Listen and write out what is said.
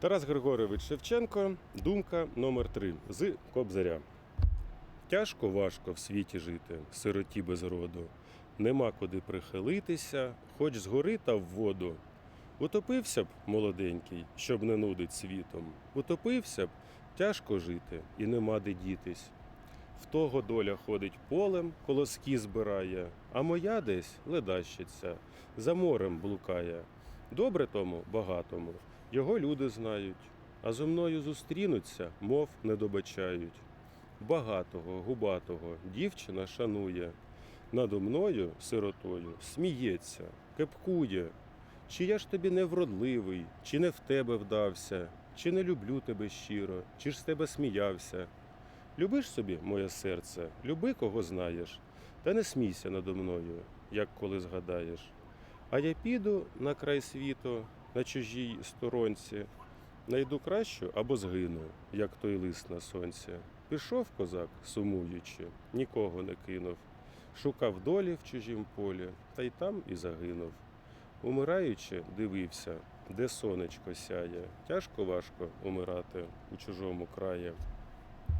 Тарас Григорович Шевченко, думка номер 3 з Кобзаря. Тяжко важко в світі жити, сироті без роду. Нема куди прихилитися, хоч згори та в воду. Утопився б молоденький, щоб не нудить світом. Утопився б, тяжко жити і нема де дітись. В того доля ходить полем, колоски збирає, а моя десь ледащиться, за морем блукає. Добре тому багатому, його люди знають, а зо мною зустрінуться, мов не добачають. Багатого, губатого дівчина шанує, надо мною, сиротою, сміється, кепкує. Чи я ж тобі не вродливий, чи не в тебе вдався, чи не люблю тебе щиро, чи ж з тебе сміявся. Любиш собі, моє серце, люби, кого знаєш, та не смійся надо мною, як коли згадаєш. А я піду на край світу, на чужій сторонці, найду кращу або згину, як той лист на сонці. Пішов козак, сумуючи, нікого не кинув, шукав долі в чужім полі, та й там і загинув. Умираючи, дивився, де сонечко сяє. Тяжко важко умирати у чужому краї.